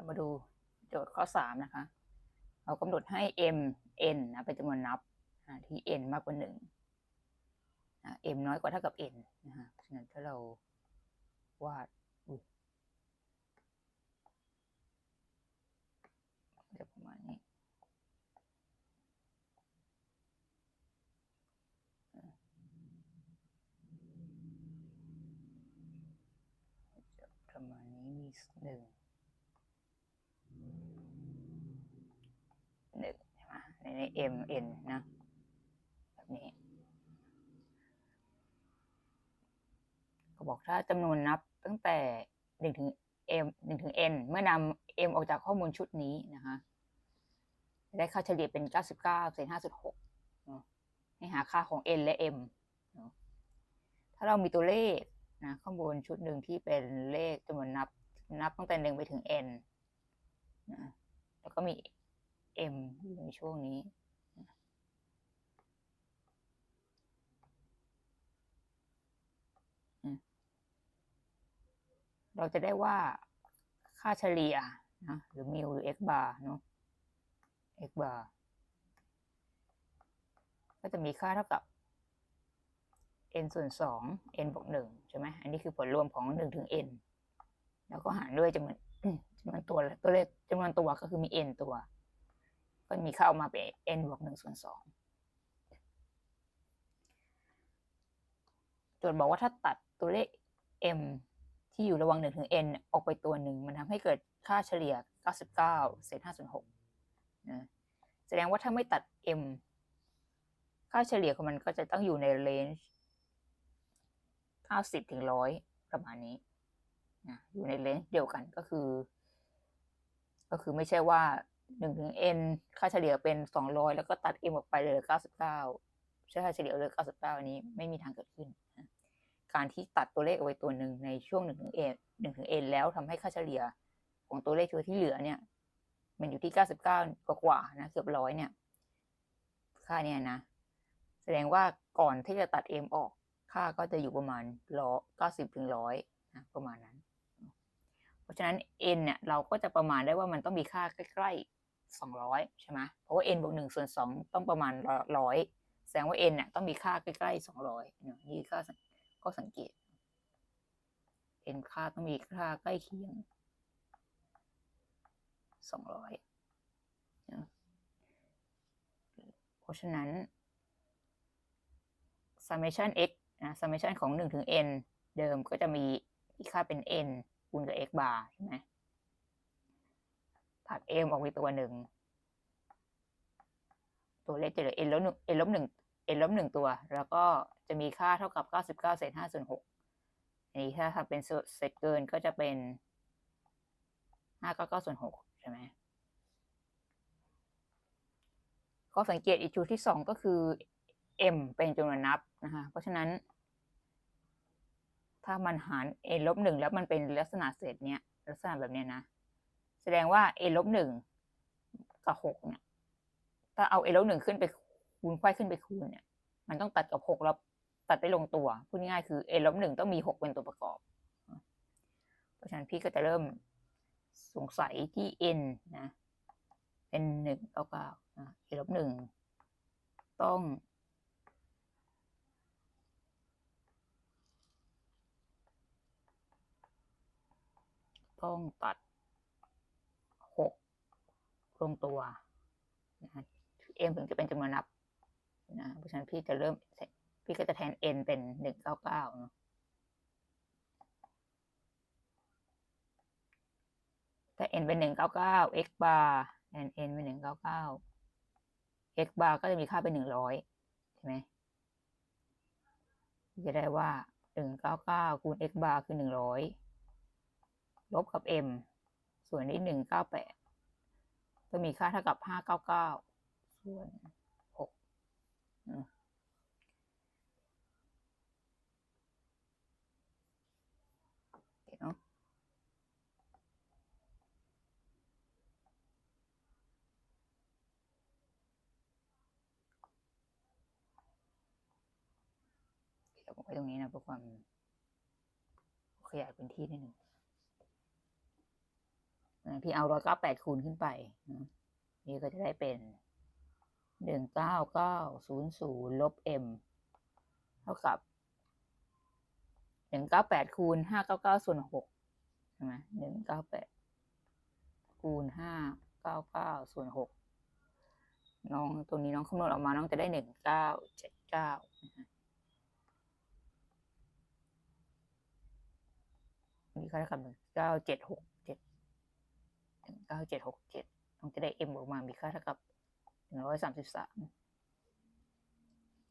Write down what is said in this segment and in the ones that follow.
เรามาดูโจทย์ข้อสามนะคะ เรากำหนดให้ m n นะเป็นจำนวนนับที่ n มากกว่าหนึ่งนะ m น้อยกว่าเท่ากับ n นะคะเพราะฉะนั้นถ้าเราวาดจะประมาณนี้จะประมาณนี้มีหนึ่งหนึ่งใช่ไหมในใน M N นะแบบนี้เขาบอกถ้าจำนวนนับตั้งแต่หนึ่งถึง M หนึ่งถึง N เมื่อนำ M ออกจากข้อมูลชุดนี้นะคะได้ค่าเฉลี่ยเป็น 99เศษ5.6ให้หาค่าของ N และ M ถ้าเรามีตัวเลขนะข้อมูลชุดหนึ่งที่เป็นเลขจำนวนนับนับตั้งแต่หนึ่งไปถึง n นะแล้วก็มี m อยู่ในช่วงนี้ เราจะได้ว่าค่าเฉลี่ยนะหรือมิวหรือ x bar เนาะ x bar ก็จะมีค่าเท่ากับ n ส่วนสอง n บวกหนึ่งใช่ไหมอันนี้คือผลรวมของหนึ่งถึง n แล้วก็หารด้วยจำนวนจำนวนตัวตัวเลขจำนวนตัวก็คือมี n ตัว ก็มีค่ามาเป็น n บวกหนึ่งส่วนสองโจทย์บอกว่าถ้าตัดตัวเลข m ที่อยู่ระหว่างหนึ่งถึง n ออกไปตัวหนึ่ง มันทำให้เกิดค่าเฉลี่ย 99 เศษ5ส่วน6นะแสดงว่าถ้าไม่ตัด m ค่าเฉลี่ยของมันก็จะต้องอยู่ในเรนจ์90ถึง100 ประมาณนี้นะอยู่ในเลนจ์เดียวกันก็คือ ก็คือไม่ใช่ว่า 1ถึง n ค่าเฉลี่ยเป็น200แล้วก็ตัด m ออกไปเหลือ99ใช่ค่าเฉลี่ยเหลือ99อันนี้ไม่มีทางเกิดขึ้น การที่ตัดตัวเลขเอาไว้ตัวหนึ่งในช่วง1ถึง n 1ถึง n แล้วทำให้ค่าเฉลี่ยของตัวเลขตัวที่เหลือเนี่ย มันอยู่ที่99กว่าๆนะเกือบร้อยเนี่ย ค่าเนี่ยนะ แสดงว่าก่อนที่จะตัด m ออกค่าก็จะอยู่ประมาณร้อยเก้าสิบถึงร้อยนะประมาณนั้น เพราะฉะนั้น n เนี่ยเราก็จะประมาณได้ว่ามันต้องมีค่าใกล้ๆ สองร้อยใช่ไหมเพราะว่า n บวกหนึ่งส่วนสองต้องประมาณร้อยแสดงว่า n เนี่ยต้องมีค่าใกล้ๆสองร้อยนี่ก็ก็สังเกต n ค่าต้องมีค่าใกล้เคียงสองร้อยเพราะฉะนั้น summation x นะ summation ของ 1 ถึง n เดิมก็จะมีค่าเป็น n คูณกับ x bar ใช่ไหม ตัด m ออกไปตัวหนึ่ง ตัวเลขจะเหลือ n ลบหนึ่ง n ลบหนึ่ง n ลบหนึ่งตัว แล้วก็จะมีค่าเท่ากับ99เก้าเศษ5ส่วน6อันนี้ถ้าทำเป็นเศษเกินก็จะเป็น599ส่วน6ใช่ไหมข้อสังเกตอีกจุดที่สองก็คือ m เป็นจำนวนนับนะคะเพราะฉะนั้น ถ้ามันหาร n ลบหนึ่งแล้วมันเป็นลักษณะเศษเนี้ยลักษณะแบบเนี้ยนะ แสดงว่า n ลบหนึ่งกับหกเนี่ยถ้าเอา n ลบหนึ่งขึ้นไปคูณไขว้ขึ้นไปคูณเนี่ย มันต้องตัดกับหกแล้วตัดได้ลงตัวพูดง่ายคือ n ลบหนึ่งต้องมีหกเป็นตัวประกอบ เพราะฉะนั้นพี่ก็จะเริ่มสงสัยที่ n นะเป็นหนึ่งเก้าเก้า n ลบหนึ่งต้องต้องตัด ลงตัวนะ m ถึงจะเป็นจำนวนนับนะเพราะฉะนั้นพี่จะเริ่ม พี่ก็จะแทน n เป็นหนึ่งเก้าเก้าเนาะถ้า n เป็นหนึ่งเก้าเก้า x bar แทน n เป็นหนึ่งเก้าเก้า x bar ก็จะมีค่าเป็นหนึ่งร้อยใช่ไหมจะได้ว่าหนึ่งเก้าเก้าคูณ x bar คือหนึ่งร้อยลบกับ m ส่วนนี้หนึ่งเก้าแปด จะมีค่าเท่ากับห้าเก้าเก้าส่วนหกเดี๋ยวผมไว้ตรงนี้นะเพื่อความขยายพื้นที่นิดหนึ่ง อ่าพี่เอาร้อยเก้าแปดคูณขึ้นไป นี่ก็จะได้เป็นหนึ่งเก้าเก้าศูนย์ศูนย์ลบ m เท่ากับหนึ่งเก้าแปดคูณห้าเก้าเก้าส่วนหกใช่ไหมหนึ่งเก้าแปดคูณห้าเก้าเก้าส่วนหกน้องตัวนี้น้องคำนวณออกมาน้องจะได้หนึ่งเก้าเจ็ดเก้ามีค่าเท่ากับหนึ่งเก้าเจ็ดหก เจ็ดหนึ่งเก้าเจ็ดหกเจ็ดน้องจะได้ m ออกมามีค่าเท่ากับหนึ่งร้อยสามสิบสาม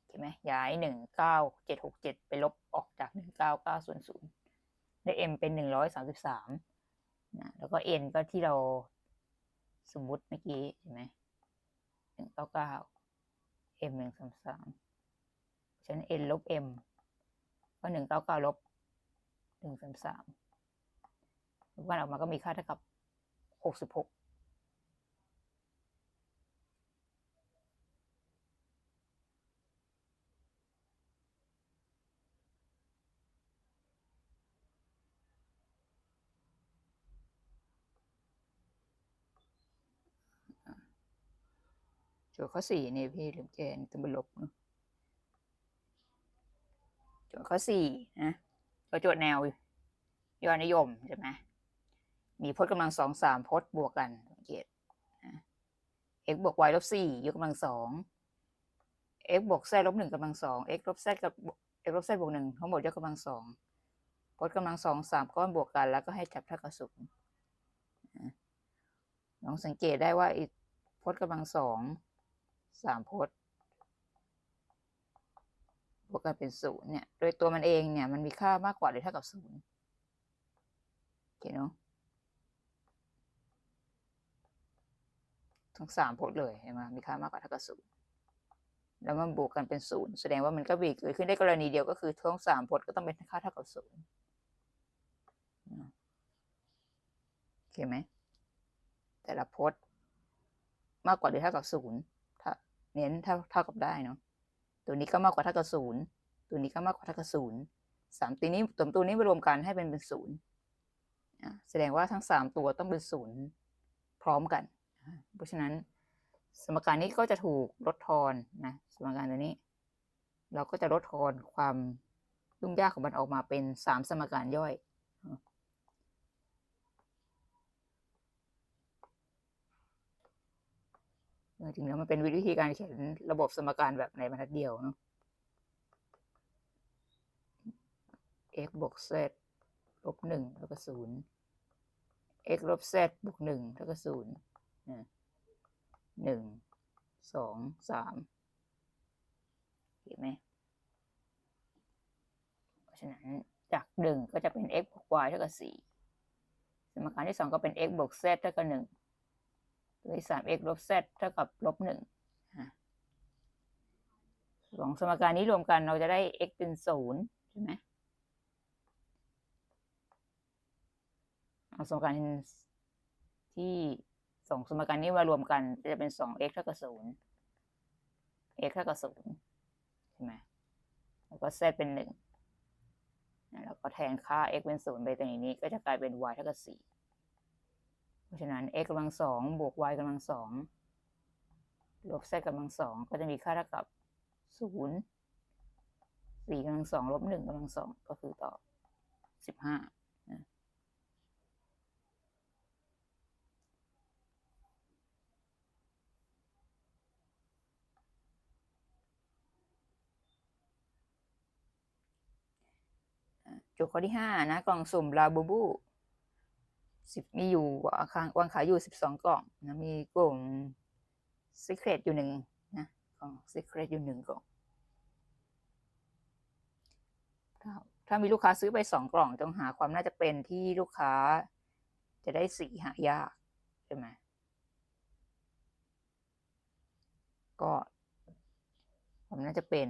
เห็นไหมย้ายหนึ่งเก้าเจ็ดหกเจ็ดไปลบออกจากหนึ่งเก้าเก้าศูนย์ศูนย์ได้ m เป็นหนึ่งร้อยสามสิบสามนะแล้วก็ n ก็ที่เราสมมุติเมื่อกี้เห็นไหมหนึ่งเก้าเก้า m หนึ่งสามสามฉัน n ลบ m ก็หนึ่งเก้าเก้าลบหนึ่งสามสามวันออกมาก็มีค่าเท่ากับ หกสิบหกโจทย์ข้อสี่นี่พี่ลืมแกนต้องไปลบเนอะโจทย์ข้อสี่นะก็โจทย์แนว ยอดนิยมใช่ไหม มีพจน์กำลังสองสามพจน์บวกกันสังเกต x บวก y ลบสี่ยกกำลังสอง x บวก z ลบหนึ่งกำลังสอง x ลบ z กับ x ลบ z บวกหนึ่งทั้งหมดยกกำลังสองพจน์กำลังสองสามก้อนบวกกัน แล้วก็ให้จับเท่ากับศูนย์น้องสังเกตได้ว่าอีกพจน์กำลังสองสามพจน์บวกกันเป็นศูนย์เนี่ย โดยตัวมันเองเนี่ย มันมีค่ามากกว่าหรือเท่ากับศูนย์โอเคเนาะ ทั้งสามพจน์เลยเห็นไหมมีค่ามากกว่าเท่ากับศูนย์แล้วมันบวกกันเป็นศูนย์แสดงว่ามันก็มีเกิดขึ้นได้กรณีเดียวก็คือทั้งสามพจน์ก็ต้องเป็นค่าเท่ากับศูนย์โอเคไหมแต่ละพจน์มากกว่าหรือเท่ากับศูนย์ถ้าเน้นเท่าเท่ากับได้เนาะตัวนี้ก็มากกว่าเท่ากับศูนย์ตัวนี้ก็มากกว่าเท่ากับศูนย์สามตัวนี้ตัวตัวนี้มารวมกันให้เป็นเป็นศูนย์แสดงว่าทั้งสามตัวต้องเป็นศูนย์พร้อมกัน เพราะฉะนั้นสมการนี้ก็จะถูกลดทอนนะสมการตัวนี้ เราก็จะลดทอนความยุ่งยากของมันออกมาเป็นสามสมการย่อยจริงๆแล้วมันเป็นวิธีการเขียนระบบสมการแบบในบรรทัดเดียวเนาะ x บวก z ลบหนึ่งแล้วก็ศูนย์ x ลบ z บวกหนึ่งแล้วก็ศูนย์ หนึ่งสองสามเห็นไหมเพราะฉะนั้นจากหนึ่งก็จะเป็น x บวก y เท่ากับสี่สมการที่สองก็เป็น x บวก z เท่ากับหนึ่งตัวที่สาม x ลบ z เท่ากับลบหนึ่งสองสมการนี้รวมกันเราจะได้ x เป็นศูนย์ใช่ไหมเอาสมการที่ สองสมการนี้มารวมกันจะเป็นสอง x เท่ากับศูนย์ x เท่ากับศูนย์ใช่ไหมแล้วก็ z เป็นหนึ่งแล้วก็แทนค่า x เป็นศูนย์ไปตรงนี้ก็จะกลายเป็น y เท่ากับสี่เพราะฉะนั้น x กำลังสองบวก y กำลังสองลบ z กำลังสองก็จะมีค่าเท่ากับศูนย์สี่กำลังสองลบหนึ่งกำลังสองก็คือตอบสิบห้าโจทย์ข้อที่ห้านะ กล่องสุ่มลาบูบูสิบมีอยู่วางวางขายอยู่สิบสองกล่องนะมีกลุ่ม Secret อยู่หนึ่งนะกล่อง Secret อยู่หนึ่งกล่องถ้าถ้ามีลูกค้าซื้อไปสองกล่องต้องหาความน่าจะเป็นที่ลูกค้าจะได้สีหายากใช่ไหมก็ความน่าจะเป็น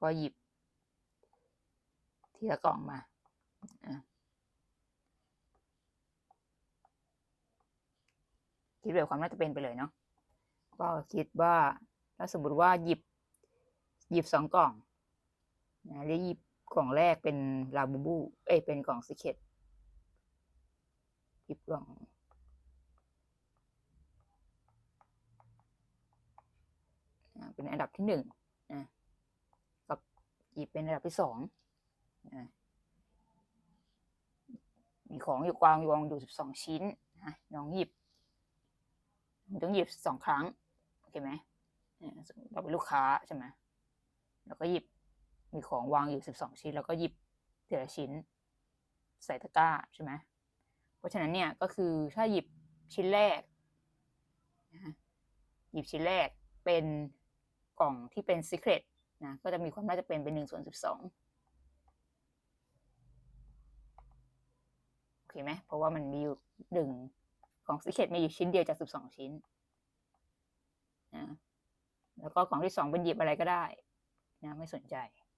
ก็หยิบ ทีละกล่องมาคิดแบบความน่าจะเป็นไปเลยเนาะก็คิดว่าถ้าสมมติว่าหยิบ หยิบสองกล่องนะแล้วหยิบกล่องแรกเป็นลาบูบู เอ้ยเป็นกล่องสิเคตหยิบกล่องเป็นอันดับที่หนึ่งนะกับหยิบเป็นอันดับที่สอง มีของอยู่กวางอยู่วางอยู่สิบสองชิ้นนะน้องหยิบน้องต้องหยิบสองครั้งโอเคไหมเนี่ยเราเป็นลูกค้าใช่ไหมแล้วก็หยิบมีของวางอยู่สิบสองชิ้น แล้วก็หยิบแต่ละชิ้น ใส่ตะกร้าใช่ไหมเพราะฉะนั้นเนี่ยก็คือถ้าหยิบชิ้นแรกหยิบชิ้นแรกเป็นกล่องที่เป็น Secret นะก็จะมีความน่าจะเป็นเป็นหนึ่งส่วนสิบสอง โอเคไหมเพราะว่ามันมีอยู่หนึ่งของ Secret มีอยู่ชิ้นเดียวจากสิบสองชิ้นนะแล้วก็กล่องที่สองเป็นหยิบอะไรก็ได้นะไม่สนใจ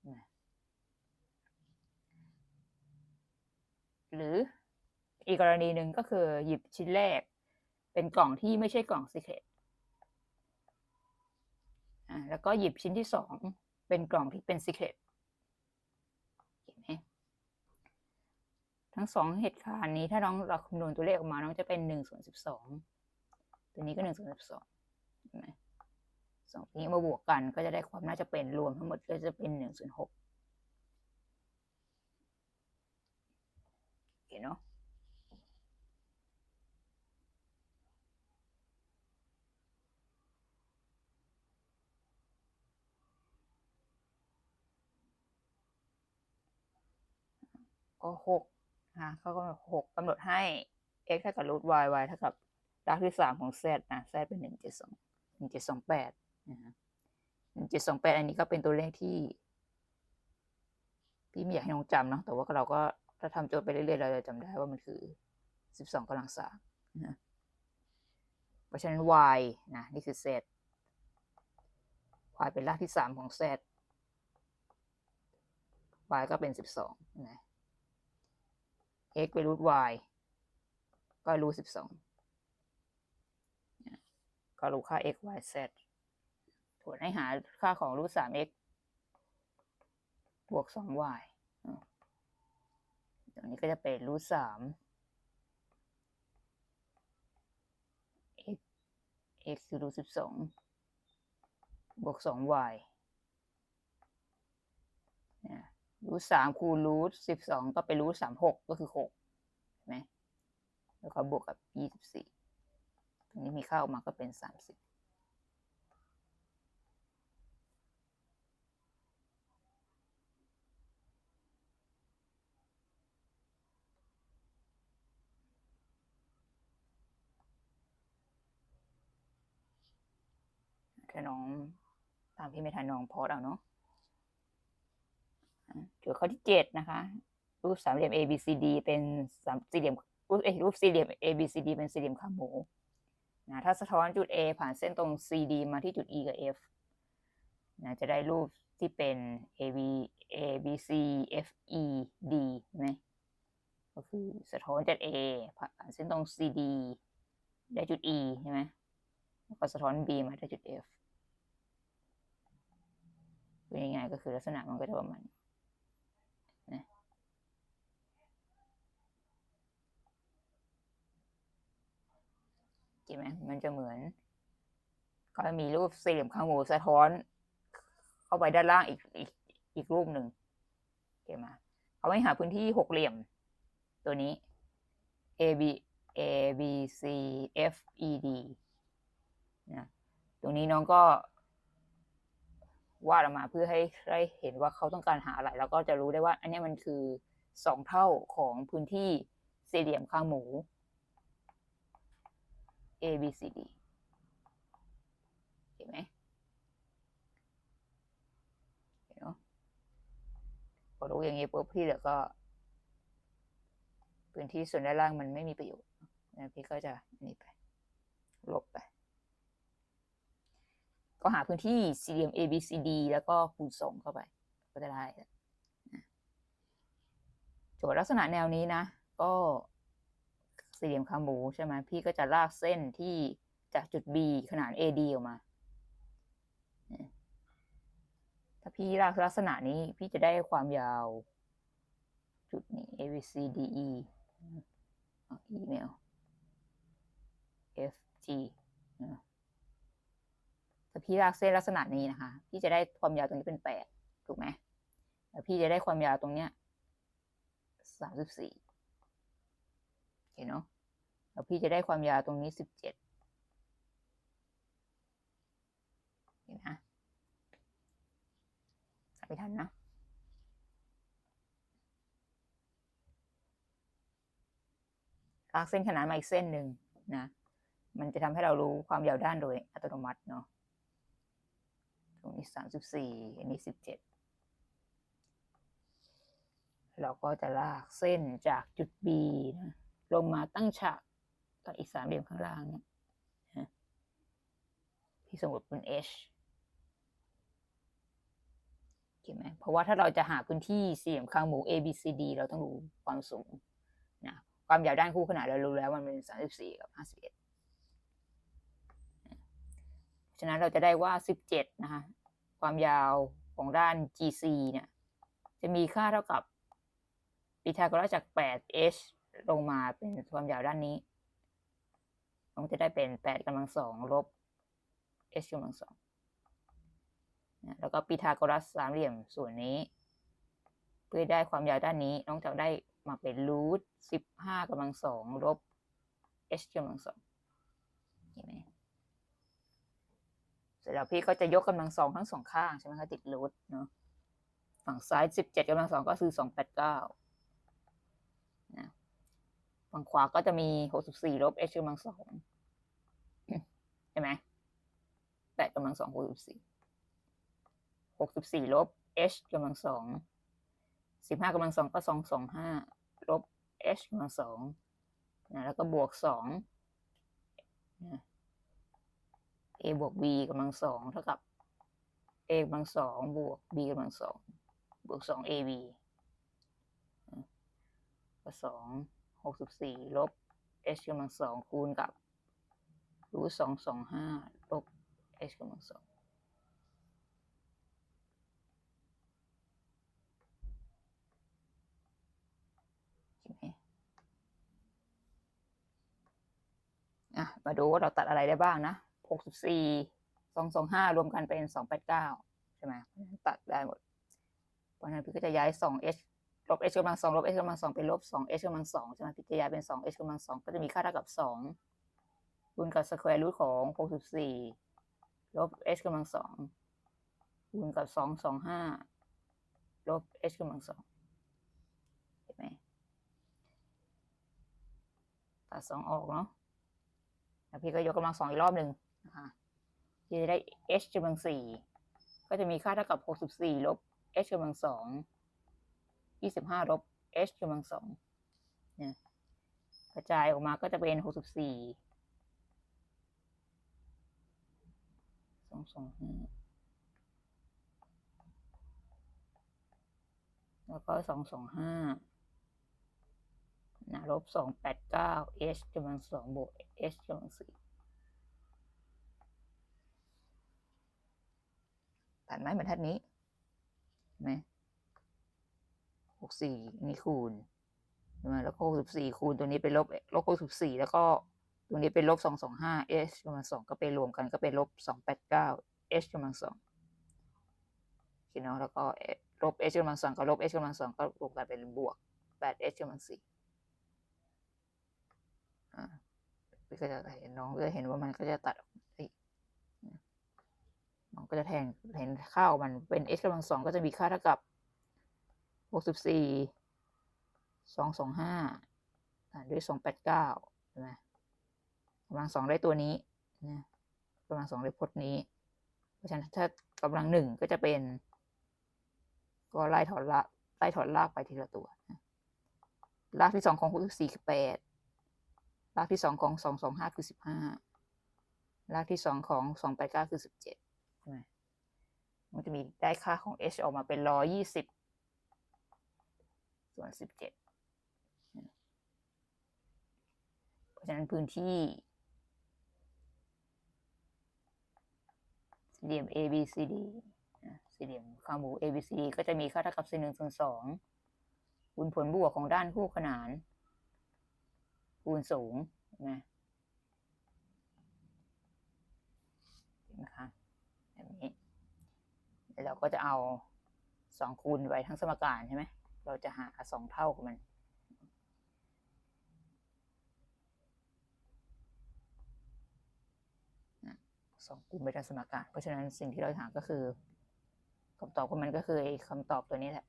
นะหรืออีกกรณีหนึ่งก็คือหยิบชิ้นแรก เป็นกล่องที่ไม่ใช่กล่อง Secret อ่าแล้วก็หยิบชิ้นที่สองเป็นกล่องที่เป็น Secret เห็นไหม ทั้งสองเหตุการณ์นี้ถ้าน้องเราคำนวณตัวเลขออกมา น้องจะเป็นหนึ่งส่วนสิบสองตัวนี้ก็หนึ่งส่วนสิบสองเห็นไหมสองนี้มาบวกกันก็จะได้ความน่าจะเป็นรวมทั้งหมดก็จะเป็นหนึ่งส่วนหกโอเคเนาะก็หก นะเขาก็หกกำหนดให้ x เท่ากับรูท y y เท่ากับรากที่สามของ z นะ z เป็นหนึ่งเจ็ดสองหนึ่งเจ็ดสองแปดนะฮะหนึ่งเจ็ดสองแปดอันนี้ก็เป็นตัวเลขที่ พี่ไม่อยากให้น้องจำเนาะแต่ว่าเราก็ถ้าทำโจทย์ไปเรื่อยๆเราจะจำได้ว่ามันคือสิบสองกำลังสามนะเพราะฉะนั้น y นะนี่คือ z y เป็นรากที่สามของ z y ก็เป็นสิบสองนะ x ไปรูท y ก็รูทสิบสองก็รู้ค่า x y z ถวดให้หาค่าของรูทสาม x บวกสอง y ตรงนี้ก็จะเป็นรูทสาม x x คือรูทสิบสองบวกสอง y เนี่ย รูทสามคูณรูทสิบสองก็เป็นรูทสามหกก็คือหกใช่ไหมแล้วก็บวกกับยี่สิบสี่ตรงนี้มีค่าออกมาก็เป็นสามสิบถ้าน้องตามพี่ไม่ทันน้องพอดเอาเนาะ โจทย์ข้อที่เจ็ดนะคะ รูปสามเหลี่ยม A B C D เป็นสามสี่เหลี่ยมรูปเอรูปสี่เหลี่ยม A B C D เป็นสี่เหลี่ยมขาหมูนะถ้าสะท้อนจุด A ผ่านเส้นตรง C D มาที่จุด E กับ F นะจะได้รูปที่เป็น A B A B C F E D ใช่ไหมก็คือสะท้อนจาก A ผ่านเส้นตรง C D ได้จุด E ใช่ไหมแล้วก็สะท้อน B มาได้จุด F เป็นยังไงก็คือลักษณะมันก็จะประมาณนี้นะเห็นไหมมันจะเหมือน ก็มีรูปสี่เหลี่ยมข้างหมูสะท้อน เข้าไปด้านล่างอีกอีกอีกรูปหนึ่งเห็นไหมเขาให้หาพื้นที่หกเหลี่ยม ตัวนี้ A B A B C F E D นะตรงนี้น้องก็วาดออกมาเพื่อให้ได้เห็นว่าเขาต้องการหาอะไร แล้วก็จะรู้ได้ว่า อันนี้มันคือสองเท่าของพื้นที่สี่เหลี่ยมข้างหมู A B C D เห็นไหมเห็นเนาะพอรู้อย่างนี้ปุ๊บพี่เดี๋ยวก็ พื้นที่ส่วนด้านล่างมันไม่มีประโยชน์นะพี่ก็จะนี่ไป ลบไป ก็หาพื้นที่สี่เหลี่ยม A B C D แล้วก็คูณสองเข้าไป ก็จะได้โจทย์ลักษณะแนวนี้นะ ก็ สี่เหลี่ยมคาหมูใช่ไหมพี่ก็จะลากเส้นที่จากจุด B ขนาน AD ออกมา ถ้าพี่ลากลักษณะนี้พี่จะได้ความยาว จุดนี้ A B C D E อีเมล F G ถ้าพี่ลากเส้นลักษณะนี้นะคะ พี่จะได้ความยาวตรงนี้เป็นแปดถูกไหมแล้วพี่จะได้ความยาวตรงเนี้ยสามสิบสี่ เห็นเนาะแล้วพี่จะได้ความยาวตรงนี้สิบเจ็ดเห็นนะไม่ทันนะลากเส้นขนานมาอีกเส้นหนึ่งนะ มันจะทำให้เรารู้ความยาวด้านโดยอัตโนมัติเนาะ ตรงนี้สามสิบสี่อันนี้สิบเจ็ดเราก็จะลากเส้นจากจุด B นะ ลงมาตั้งฉากกับอีกสามเหลี่ยมข้างล่างเนี่ยที่สมมติเป็น H เห็นไหมเพราะว่าถ้าเราจะหาพื้นที่สี่เหลี่ยมคางหมู A B C D เราต้องรู้ความสูงนะความยาวด้านคู่ขนานเรารู้แล้วมันเป็นสามสิบสี่กับห้าสิบเอ็ดฉะนั้นเราจะได้ว่าสิบเจ็ดนะคะความยาวของด้าน GC เนี่ยจะมีค่าเท่ากับปีทาโกรัสจาก 8h ลงมาเป็นความยาวด้านนี้มันจะได้เป็น8กำลังสองลบ h กำลังสองนะแล้วก็ปีทาโกรัสสามเหลี่ยมส่วนนี้ เพื่อได้ความยาวด้านนี้ น้องจะได้มาเป็นรูทสิบห้ากำลังสองลบ h กำลังสองเห็นไหมเสร็จแล้วพี่ก็จะยกกำลังสองทั้งสองข้างใช่ไหมคะติดรูทเนาะฝั่งซ้ายสิบเจ็ดกำลังสองก็คือสองแปดเก้า ฝั่งขวาก็จะมีหกสิบสี่ลบ h กำลังสองใช่ไหมแปดกำลังสองหกสิบสี่หกสิบสี่ลบ h กำลังสองสิบห้ากำลังสองก็สองสองห้าลบ h กำลังสองนะแล้วก็บวกสองนะ a บวก b กำลังสองเท่ากับ a กำลังสองบวก b กำลังสองบวกสอง ab ก็สอง หกสิบสี่ลบ h กำลังสองคูณกับรูทสองสองห้าลบ h กำลังสองใช่ไหมอะ มาดูว่าเราตัดอะไรได้บ้างนะหกสิบสี่สองสองห้ารวมกันเป็นสองแปดเก้าใช่ไหมตัดได้หมด เพราะฉะนั้นพี่ก็จะย้ายสอง h ลบ h กำลังสองลบ h กำลังสองเป็นลบสอง h กำลังสองใช่ไหมพี่จะย้าเป็นสอง h กำลังสองก็จะมีค่าเท่ากับสองคูณกับสแควร์รูทของหกสิบสี่ลบ h กำลังสองคูณกับสองสองห้าลบ h กำลังสองเห็นไหมตัดสองออกเนาะแล้วพี่ก็ยกกำลังสองอีกรอบหนึ่งนะคะที่จะได้ h กำลังสี่ก็จะมีค่าเท่ากับหกสิบสี่ลบ h กำลังสอง ยี่สิบห้าลบ h กำลังสองเนี่ยกระจายออกมาก็จะเป็นหกสิบสี่สองสองห้าแล้วก็สองสองห้านะลบสองแปดเก้า h กำลังสองบวก h กำลังสี่ตัดไหมบรรทัดนี้ไหม หกสี่นี่คูณใช่ไหมแล้วก็หกสิบสี่คูณตัวนี้เป็นลบลบหกสิบสี่แล้วก็ตรงนี้เป็นลบสองสองห้า h กำลังสองก็ไปรวมกันก็เป็นลบสองแปดเก้า h กำลังสองคิดเนาะแล้วก็ลบ h กำลังสองกับลบ h กำลังสองก็รวมกันเป็นบวกแปด h กำลังสี่อ่าพี่ก็จะเห็นน้องก็จะเห็นว่ามันก็จะตัดน้องก็จะแทนเห็นข้าวมันเป็น h กำลังสองก็จะมีค่าเท่ากับ หกสิบสี่สองสองห้าด้วยสองแปดเก้าใช่ไหมกำลังสองได้ตัวนี้นะกำลังสองได้พจน์นี้ เพราะฉะนั้นถ้ากำลังหนึ่งก็จะเป็น ก็ไล่ถอดละไล่ถอดลากไปทีละตัวนะลากที่สองของหกสิบสี่คือแปดลากที่สองของสองสองห้าคือสิบห้าลากที่สองของสองแปดเก้าคือสิบเจ็ดใช่ไหมมันจะมีได้ค่าของ h ออกมาเป็นร้อยี่สิบ ส่วนสิบเจ็ดเพราะฉะนั้นพื้นที่สี่เหลี่ยม A B C D สี่เหลี่ยมคางหมู A B C D ก็จะมีค่าเท่ากับ c หนึ่งส่วนสองคูณผลบวกของด้านคู่ขนาน คูณสูงนะนไหมคะแล้วเราก็จะเอาสองคูณไว้ทั้งสมการใช่ไหม เราจะหาสองเท่าของมัน สองคูณไปทั้งสมการ เพราะฉะนั้นสิ่งที่เราหาก็คือคำตอบของมันก็คือไอคำตอบตัวนี้แหละ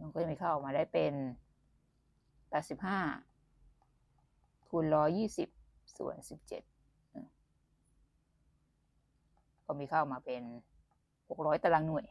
มันก็จะมีค่าออกมาได้เป็นแปดสิบห้าคูณร้อยี่สิบส่วนสิบเจ็ดก็มีค่าออกมาเป็นหกร้อยตารางหน่วย